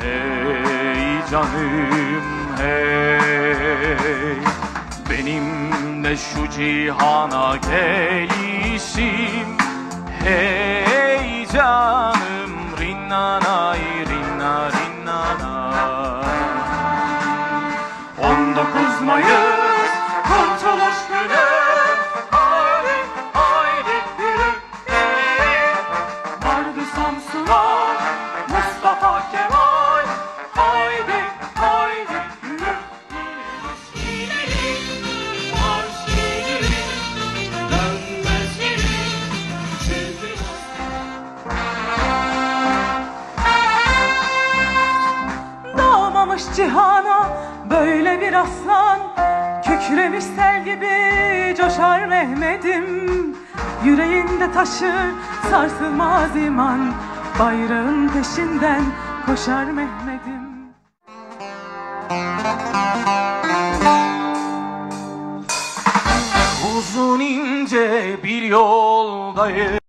Hey canım hey. Benim de şu cihana gelişim Hey canım rinnanay rinna Mustafa Kemal. Haydi haydi yürü. Marş geri Çünkü Doğmamış cihana böyle bir aslan. Kükremiş sel gibi coşar Mehmet'im. Yüreğinde taşır sarsılmaz iman Bayrağın peşinden koşar Mehmet'im. Uzun ince bir yoldayım